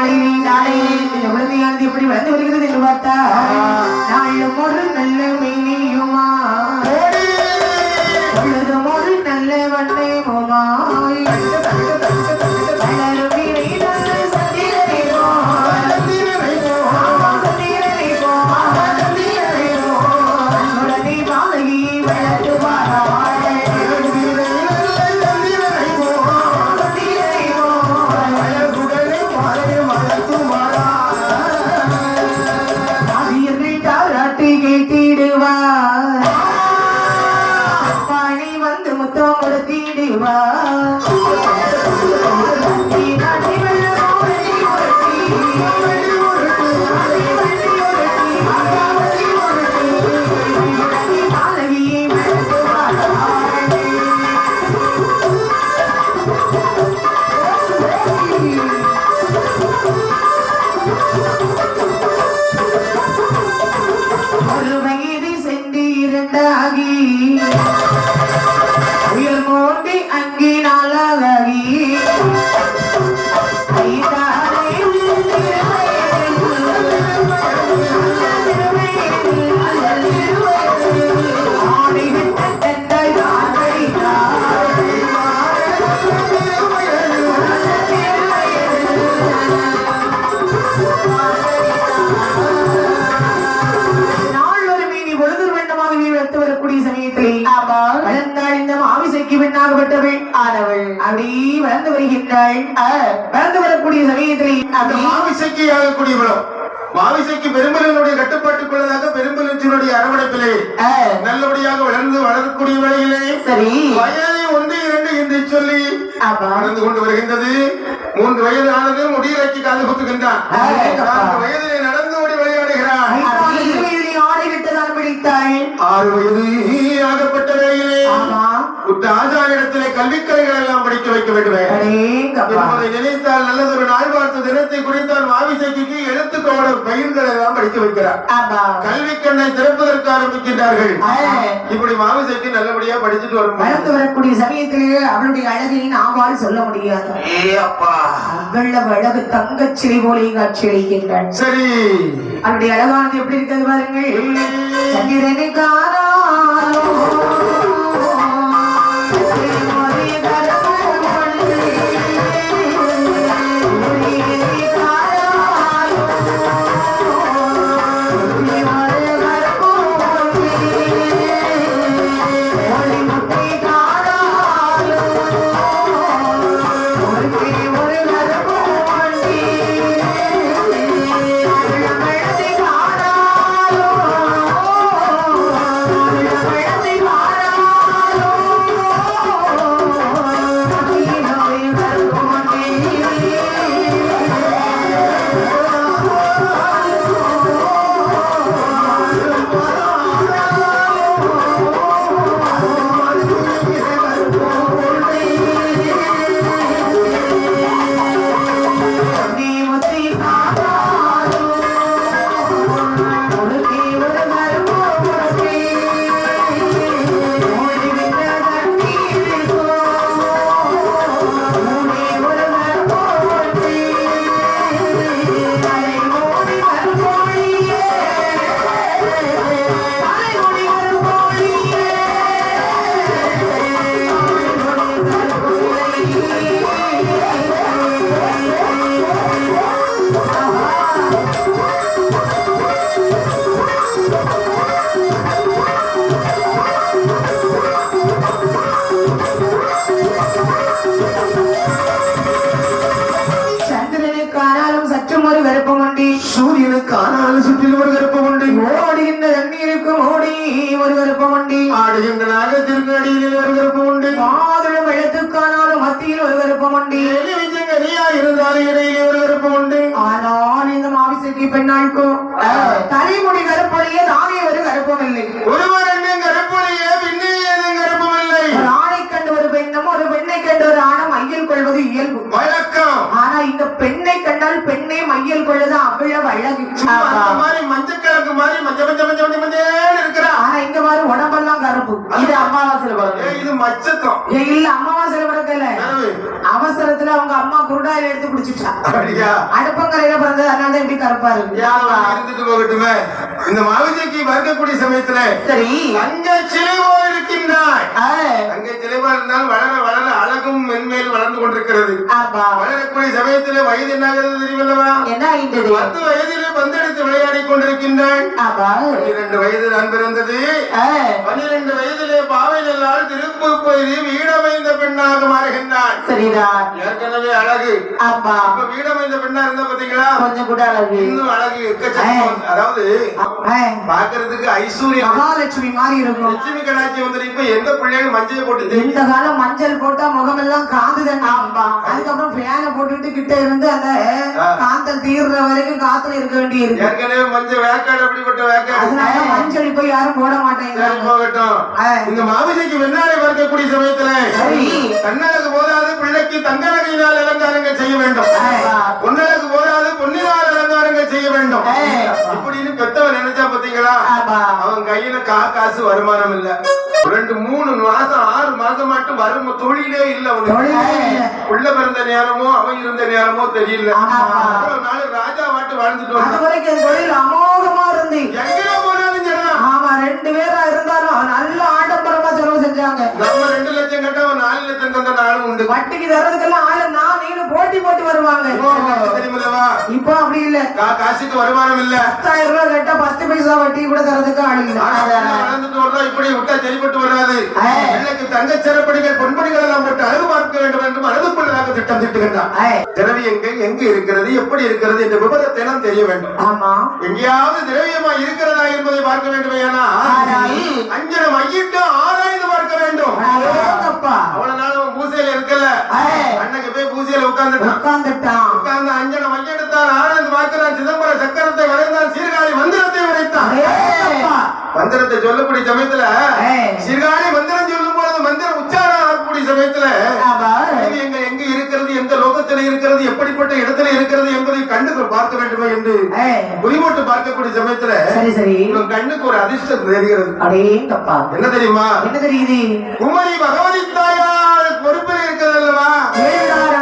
நாளிலே நாளையே இந்த குழந்தையானது எப்படி வளர்ந்து வருகிறது என்று பார்த்தா நாளும் ஒரு நல்ல வரக்கூடிய சமயத்திலே அந்த மாவிசைக்கு பெரும்பலினுடைய கட்டுப்பாட்டுக்குள்ளதாக பெரும்பலினுடைய அரவணைப்பிலே நல்லபடியாக வளர்ந்து வளரக்கூடிய வேளையிலே சரி. வயதை ஒன்று இரண்டு என்று சொல்லி வளர்ந்து கொண்டு வருகின்றது. மூன்று வயது ஆனது முடியிறக்கி காது குத்துகின்றான். வயதிலே நடந்து ஓடி விளையாடுகிறான். ஆறு வயது ஆகப்பட்ட வேளையிலே உற்ற ஆச்சாரியிடத்திலே கல்விக்கலைகள் எல்லாம் படிக்க வைக்க வேண்டுமே. நினைத்தால் நல்லதொரு நாள் பார்த்த தினத்தை குறித்தால் மாவிசைக்கு எழுத்துக்கோட பயிர்கள் எல்லாம் படிக்க வைக்கிறார். கல்வி கண்ணை திறப்பதற்கு ஆரம்பிக்கின்றார்கள். இப்படி மாவிசைக்கு நல்லபடியா படிச்சுட்டு வரும். வரக்கூடிய சமயத்திலே அவளுடைய அழகை நாமால் சொல்ல முடியாது. அவ்வளவு அழகு தங்கச் சிலை போலே காட்சியளிக்கின்றாள். சரி. அவருடைய அழகானது எப்படி இருக்கிறது பாருங்கள். மாவிசைக்கு பெண்ணாளுக்கும் தலைமுடி கருப்பொழியே தானே ஒரு கருப்பம் இல்லை ஒருவர் எங்கும் கருப்பொழியே பின்னே ஏதும் கருப்பம் இல்லை ஒரு ஆணை கண்டு ஒரு பெண்ணும் ஒரு பெண்ணை கண்டு ஒரு ஆணும் மையல் கொள்வது இயல்பு. வழக்கம். ஆனா இந்த பெண்ணை கண்டால் பெண்ணே மையல் கொள்வது அவ்வளவு அழகு. மாதிரி மஞ்சக்கிழங்கு மாதிரி மஞ்ச மஞ்ச மஞ்ச மஞ்ச மஞ்சள் இருக்கிறா ஆனா இங்க பாரு உடம்பெல்லாம் கருப்பு. இது அமாவாசையில இது மச்சத்தம். இல்ல அமாவாசை பிறக்கல. அவசரத்துல அவங்க அம்மா குருடாயில எடுத்து குடிச்சிட்டா. அடுப்பங்கரையில பிறந்தது அதனால தான் இப்படி கருப்பா வந்து இருந்துட்டு போகட்டுமே? இந்த மாவிசைக்கு பார்க்கக்கூடிய சமயத்துல சரி. தங்க சிலை போல் இருக்கின்றாய். ஆ, தங்க சிலை போல் இருந்தால் வளர வளர அழகும் மென்மேல் வளர்ந்து கொண்டிருக்கிறது. வளரக்கூடிய சமயத்துல வயது என்னாகிறது தெரியுமல்லவா? என்ன ஆயிட்டது பத்து வயதிலே பந்தெடுத்து விளையாடி கொண்டிருக்கின்றாள் பன்னிரண்டு வயது தான் பிறந்தது. பன்னிரண்டு வயதிலே பாவை நல்லால் திருப்பு போய் வீடமைந்த பெண்ணாக மாறுகின்றாள். சரிதான். ஏற்கனவே அழகு. ஆமா. இப்ப வீடமைந்த பெண்ணா இருந்தா பாத்தீங்களா? கொஞ்சம் கூட அழகு. இன்னும் அழகு அதாவது பாக்குறதுக்கு ஐஸ்வர்யம் மகாலட்சுமி மாதிரி இருக்கும் லட்சுமி கடாட்சி வந்து இப்ப எந்த பிள்ளைகளும் மஞ்சள் போட்டு இந்த காலம் மஞ்சள் போட்டா முகமெல்லாம் காந்துதான் அதுக்கப்புறம் ஃபேனை போட்டுட்டு கிட்ட இருந்து அந்த காந்தல் தீர்ற வரைக்கும் காத்துல இருக்க வேண்டி இருக்கு ஏற்கனவே மஞ்சள் வேக்காடு அப்படிப்பட்ட வேக்காடு அதனால மஞ்சள் இப்ப யாரும் போட சரி, மாட்டேங்கிறாங்க போகட்டும். இந்த மாமிசைக்கு வெண்ணாடை பார்க்கக்கூடிய சமயத்துல. கண்ணழகு போதாது பிள்ளைக்கு தங்கநகையினால் அலங்காரங்கள் செய்ய வேண்டும். பொன்னழகு போதாது பொன்னினால் அலங்காரங்கள் செய்ய வேண்டும். இப்படின்னு பெத்தவன் நினைச்சா பாத்தீங்களா அவன் கையில கா காசு வருமானம் இல்ல ரெண்டு மூணு மாசம் ஆறு மாசம் மட்டும் வரும். தொழிலே இல்ல. உள்ள பிறந்த நேரமோ அவன் இருந்த நேரமோ தெரியல. நாள் ராஜா வாட்டு வாழ்ந்துட்டு அது வரைக்கும் தொழில் அமோகமா இருந்து எங்க போனாலும் ஆமா ரெண்டு பேரா இருந்தாலும் நல்ல செலவு செஞ்சாங்க. நம்ம ரெண்டு லட்சம் கட்ட அவன் நாலு லட்சம் தந்த நாளும் உண்டு. வட்டிக்கு தர்றதுக்கெல்லாம் ஆளு நான் நீனு போட்டி போட்டு வருவாங்க. தெரியுமில்லவா? இப்போ அப்படி இல்ல. காசுக்கு வருமானம் இல்ல. பத்தாயிரம் ரூபாய் கேட்டா பத்து பைசா வட்டி கூட தரதுக்கு ஆள் இல்ல. வளர்ந்துட்டு வர்றோம். இப்படி விட்டா சரிப்பட்டு வராது. தங்க சிறப்படிகள் பொன்படிகள் எல்லாம் போட்டு அழகு பார்க்க வேண்டும் என்று மனதுக்குள்ளதாக திட்டம் திட்டுகின்றான். திரவியங்கள் எங்கு இருக்கிறது எப்படி இருக்கிறது என்ற விவரத்தை நாம் தெரிய வேண்டும். ஆமா. எங்கேயாவது திரவியமா இருக்கிறதா என்பதை பார்க்க வேண்டுமேனா ஆராய். அஞ்சனம் ஐயிட்டு பார்க்க வேண்டும். அவ்வளவு நாள் அவன் பூசையில இருக்கல. அன்னைக்கு போய் பூசையில உட்கார்ந்துட்டான். உட்கார்ந்துட்டான். உட்கார்ந்து அஞ்சனம் ஐயெடுத்தான் ஆனந்த் பார்க்கிறான் சிதம்பரம் சக்கரத்தை வரைந்தான். சீர்காழி மந்திரத்தை வரைத்தான். மந்திரத்தை சொல்லக்கூடிய சமயத்துல. சீர்காழி மந்திரம் சொல்லும் பொழுது மந்திரம் உச்சாரணம் ஆகக்கூடிய சமயத்துல ஆமா. எங்க எங்க இருக்கிறது எந்த லோகத்தில் இருக்கிறது எப்படிப்பட்ட இடத்துல இருக்கிறது என்பதை கண்ணுக்கு பார்க்க வேண்டுமே என்று ஏய், குறிமோட்டு பார்க்கக்கூடிய சமயத்துல சரி சரி. இவன் கண்ணுக்கு ஒரு அதிர்ஷ்டம் தெரிகிறது. அடேங்கப்பா என்ன தெரியுமா? என்ன தெரியுது? குமரி பகவதி தாயார் பொறுப்பில் இருக்கிறது அல்லவா?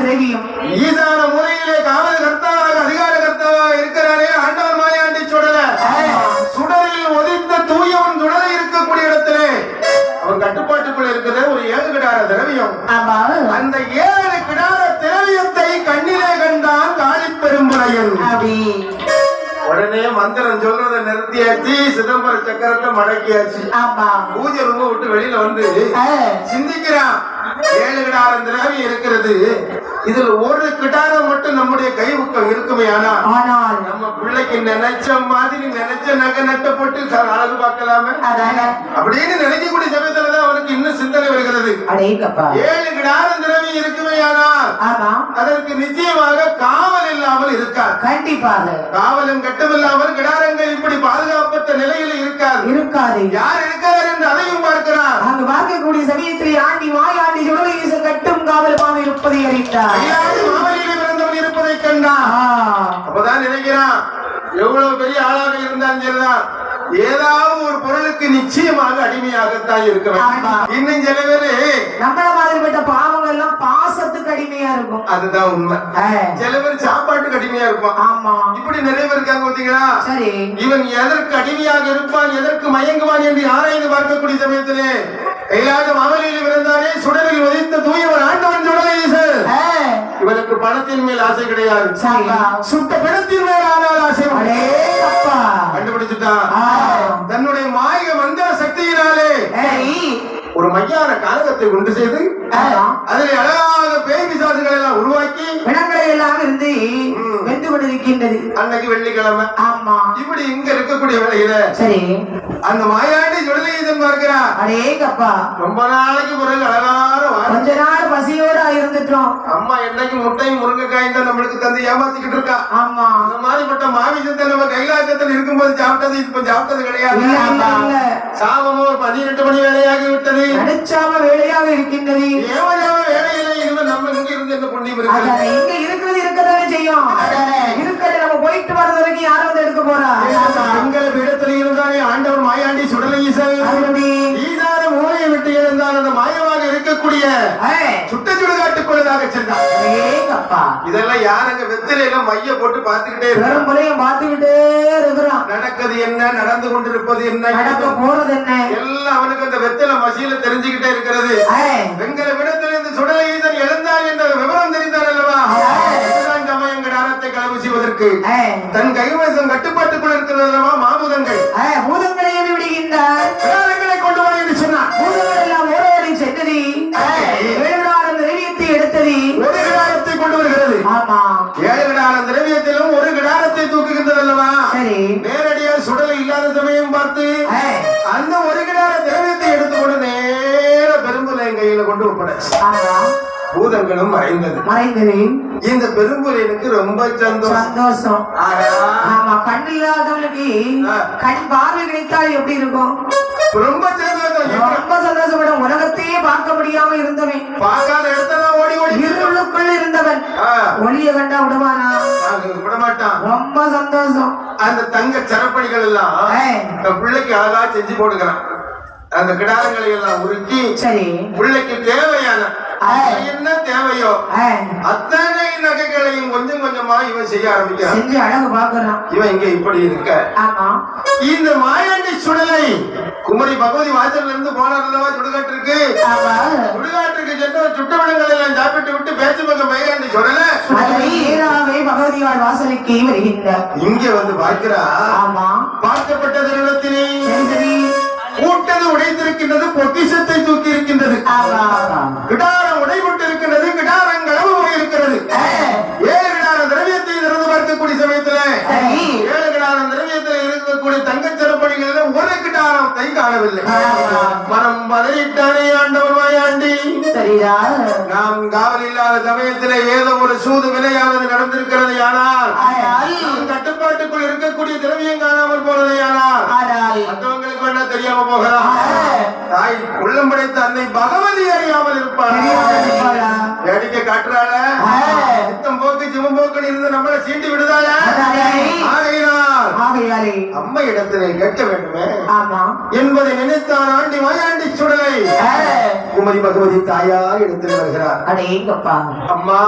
திரவியம். ஈசான மூலையிலே காவல கர்த்தாவாக அதிகார கர்த்தாவாக இருக்கிறாரே ஆண்டவர் மாயாண்டி சுடல. சுடலில் ஒதித்த தூயவன் சுடலை இருக்கக்கூடிய இடத்திலே அவன் கட்டுப்பாட்டுக்குள்ள இருக்கிற ஒரு ஏழு கிடார திரவியம். ஆமா அந்த ஏழு கிடார திரவியத்தை உடனே மந்திரம் சொல்றதை நிறுத்தியாச்சு சிதம்பர சக்கரத்தை மடக்கியாச்சு. பூஜை ரூம விட்டு வெளியில வந்து சிந்திக்கிறான். ஏழு கிடாரம் திராவி இருக்கிறது. இதுல ஒரு கிடாரம் மட்டும் நம்முடைய கைவுக்கம் இருக்குமே ஆனா ஆனால் நம்ம பிள்ளைக்கு நினைச்ச மாதிரி நினைச்ச நகை நட்ட போட்டு சார் அழகு பார்க்கலாமே? அப்படின்னு நினைக்கக்கூடிய சமயத்துலதான் அவனுக்கு இன்னும் சிந்தனை வருகிறது. ஏழு கிடாரம் திரவி இருக்குமே ஆனால் அதற்கு நிச்சயமாக காவல் இல்லாமல் இருக்காது கண்டிப்பாக. காவலும் கட்டமில்லாமல் கிடாரங்கள் இப்படி பாதுகாப்பற்ற நிலையில் இருக்காது. இருக்காது. யார் இருக்கிறார் என்று அதையும் பார்க்கிறார். அங்கு பார்க்கக்கூடிய சமயத்தில் ஆண்டி வாய் ஆண்டி சுடலையீச கட்டும் காவலமாக இருப்பதை அறிந்தார். எவ்வளவு பெரிய ஆளாக இருந்தாலும் சரிதான். ஏதாவது ஒரு பொருளுக்கு நிச்சயமாக அடிமையாகத்தான் இருக்க ஆமா. வேண்டும் இன்னும் சில பேரு நம்மள மாதிரிப்பட்ட பாவங்கள் எல்லாம் பாசத்துக்கு அடிமையா இருக்கும். அதுதான் உண்மை. சில பேர் சாப்பாட்டுக்கு அடிமையா இருப்பான் ஆமா. இப்படி நிறைய பேர் இருக்காங்க பாத்தீங்களா? சரி. இவன் எதற்கு அடிமையாக இருப்பான் எதற்கு மயங்குவான் என்று ஆராய்ந்து பார்க்கக்கூடிய சமயத்திலே கைலாத பணத்தின் மேல் ஆசை கிடையாது. சுட்ட பணத்தின் மேல் ஆனால் ஆசை ஆ, தன்னுடைய மாய மந்திர சக்தியினாலே. ஒரு மையான காரகத்தை உண்டு செய்து. அதில் அழகாக பேய் பிசாசுகளை எல்லாம் உருவாக்கி பிணங்களை எல்லாம் இருந்து வெந்து கொண்டிருக்கின்றது. அன்னைக்கு வெள்ளிக்கிழமை. ஆமா. இப்படி இங்க இருக்கக்கூடிய வேலையில சரி. அந்த மாயாண்டி அடேங்கப்பா. ரொம்ப நாளைக்கு பிறகு அழகான கொஞ்ச நாள் பசியோட இருந்துட்டோம். அம்மா என்னைக்கு முட்டையும் முருங்கைக்காயும் தான் நம்மளுக்கு தந்து ஏமாத்திக்கிட்டு இருக்கா? ஆமா. அந்த மாதிரிப்பட்ட மாமிசத்தை நம்ம கைலாசத்தில் இருக்கும்போது சாப்பிட்டது இப்ப சாப்பிட்டது கிடையாது. ஒரு பன்னிரெண்டு மணி வேலையாகி விட்டது. நடிச்சாம வேலையாக இருக்கின்றது. ஏவலாம வேலையில இனிமே நம்ம இங்க இருந்து என்ன புண்ணியம் இருக்கு இங்க இருக்கிறது இருக்கத்தானே செய்யும். நம்ம போயிட்டு வர்றது வரைக்கும் யாரும் வந்து எடுக்க போறா? பெண்கள் இடத்துல அப்பா இதெல்லாம் யாருங்க வெத்திலையில மைய போட்டு வெறும் புலையும் பார்த்துக்கிட்டே இருக்கிறான். நடக்கிறது என்ன? நடந்து கொண்டிருப்பது என்ன? நடக்க போறது என்ன? எல்லாம் அவனுக்கு அந்த வெத்தலை மசியில தெரிஞ்சுக்கிட்டே இருக்கிறது. ஏய், வெங்கல விடத்திலிருந்து சுடலை ஈசன் எழுந்தார் என்ற விவரம் தெரிந்தார் அல்லவா? களவு செய்வதற்கு. தன் கைவசம் கட்டுப்பாட்டுக்குள் இருக்கிறது அல்லவா மாமுதங்கள் பூதங்களை விடுகின்றார். ஆமா பூதங்களும் மறைந்தது. மறைந்தது. இந்த பெரும்புலைனுக்கு ரொம்ப சந்தோஷம். சந்தோஷம். ஆமா கண் இல்லாதவனுக்கு ஆ. கண் பார்வை கிடைத்தால் எப்படி இருக்கும்? ரொம்ப சந்தோஷம். ரொம்ப சந்தோஷப்படும். உலகத்தையே பார்க்க முடியாம இருந்தவன். பார்க்காத இடத்தெல்லாம் ஓடி ஓடி இருளுக்குள் இருந்தவன். ஒளிய கண்டா விடுவானா? நாங்க விட மாட்டான் ரொம்ப சந்தோஷம். அந்த தங்க சரப்பணிகள் எல்லாம் பிள்ளைக்கு அழகா செஞ்சு போடுகிறான் அந்த கிடாரங்களை எல்லாம் உருக்கி சரி. பிள்ளைக்கு தேவையான என்ன தேவையோ அத்தனை நகைகளையும் கொஞ்சம் கொஞ்சமா இவன் செய்ய ஆரம்பிக்கிறான். செஞ்சு அழகு பாக்குறான் இவன் இங்க இப்படி இருக்க. இந்த மாயாண்டி சுடலை குமரி பகவதி வாசல்ல இருந்து போனார் அல்லவா? சுடுகாட்டிற்கு. ஆமா. சுடுகாட்டுக்கு சென்று சுட்டவிடங்கள் எல்லாம் சாப்பிட்டு விட்டு பேச்சு பக்கம் மயிலாண்டி சுடல. பகவதியாள் வாசலுக்கு வருகின்றார். இங்க வந்து பார்க்கிறா ஆமா. பார்க்கப்பட்ட தருணத்திலே சரி. கூட்டது உடைத்திருக்கின்றது பொக்கிஷத்தை தூக்கி இருக்கின்றது கிடாரம் உடைபட்டு இருக்கின்றது கிடாரம் களவு போயிருக்கிறது. ஏழு கிடாரம் திரவியத்தை திறந்து பார்க்கக்கூடிய சமயத்துல ஏழு கிடாரம் திரவியத்துல இருக்கக்கூடிய தங்கச் சிறப்பணிகளில் ஒரு கிடாரம் கை காணவில்லை. மனம் பதறிட்டானே ஆண்டவர் மாயாண்டி. சரியா? நாம் காவல் இல்லாத சமயத்துல ஏதோ ஒரு சூது வினையானது நடந்திருக்கிறது. ஆனால் கட்டுப்பாட்டுக்குள் இருக்கக்கூடிய திரவியம் காணாமல் போனதே ஆனால் ஆனால் மற்றவங்களுக்கு வேணா தெரியாம போகலாம் ஆ. தாய் உள்ளம் படைத்த அன்னை பகவதி அறியாமல் இருப்பார். வேடிக்கை காட்டுறாள. ஆ. சித்தம் போக்கு சிவம் போக்குன்னு இருந்து நம்மளை சீண்டி விடுதாள? ஆகையினால் அம்மை இடத்திலே கேட்க வேண்டுமே. என்பதை நினைத்தான் ஆண்டி மாயாண்டி சுடலை. குமரி பகவதி தாயார் இடத்தில் வருகிறார். அடேங்கப்பா அம்மா.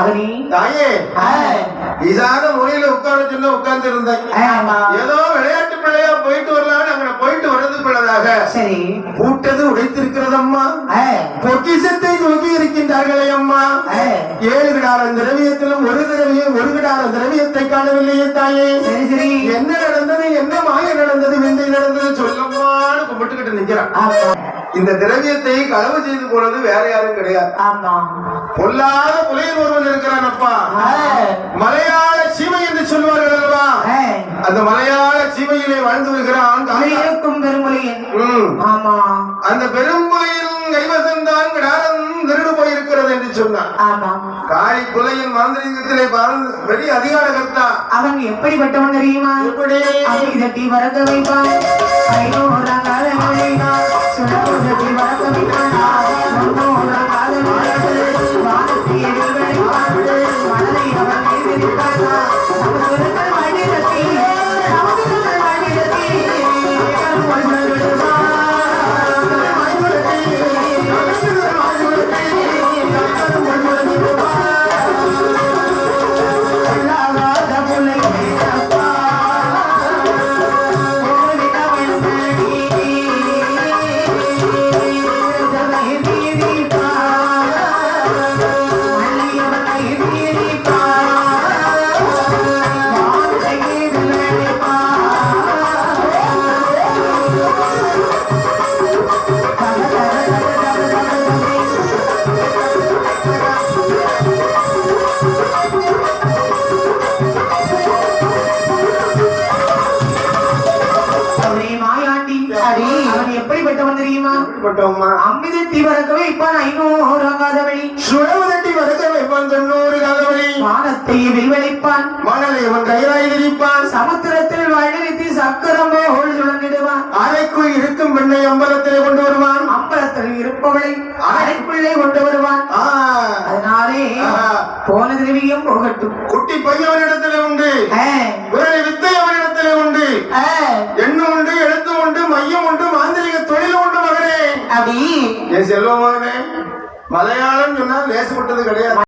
அவனி. தாயே. இதான முறையில உட்கார சொன்ன உட்கார்ந்து இருந்தேன் ஆமா. ஏதோ விளையாட்டு பிள்ளையா போயிட்டு வரலான்னு அங்க போயிட்டு வர்றதுக்குள்ளதாக சரி. கூட்டது உடைத்திருக்கிறது அம்மா ஏய், பொக்கிஷத்தை தூக்கி இருக்கின்றார்களே அம்மா. ஏழு கிடாரம் திரவியத்திலும் ஒரு திரவியம் ஒரு கிடாரம் திரவியத்தை காணவில்லையே தாயே. என்ன நடந்தது என்ன மாய நடந்தது விந்தை நடந்தது சொல்லம்மான்னு கும்பிட்டுக்கிட்டு நிக்கிறான். இந்த திரவியத்தை களவு செய்து போனது வேற யாரும் கிடையாது. பொல்லாத புலையன் ஒருவன் இருக்கிறான் அப்பா. மலையாள சீமை என்று சொல்வார்கள் அல்லவா? அந்த மலையாள சீமையிலே வாழ்ந்து வருகிறான். ஆமா. அந்த பெரும்புலையின் கைவசம் தான் கிடாரம் சொன்னான் ஆமா காளி புலையின் மாந்திரிகத்திலே வாழ்ந்து பெரிய அதிகார கர்த்தா அவன் எப்படிப்பட்டவன் தெரியுமா? எப்படி? அவை தட்டி வரக்க வைப்பான். காலம் வைப்பான் சுடத்தி வரக்க வைப்பான்? வில்வழிப்பான் மணலை அவன் கையாய் விரிப்பான் சமுத்திரத்தில் வழிநிறுத்தி சக்கரமோ ஹோல் சுழந்திடுவான் அறைக்குள் இருக்கும் பெண்ணை அம்பலத்திலே கொண்டு வருவான். அம்பலத்தில் இருப்பவளை அறைக்குள்ளே கொண்டு வருவான். அதனாலே. போன திரவியம் போகட்டும். குட்டி பையவனிடத்திலே உண்டு. ஏ, விரலை வித்தை அவனிடத்திலே உண்டு. எண்ணம் உண்டு எழுத்து உண்டு மையம் உண்டு மாந்திரிக தொழில் உண்டு மகனே. அப்படி. என் செல்வ மகனே மலையாளம் சொன்னா லேசுப்பட்டது கிடையாது.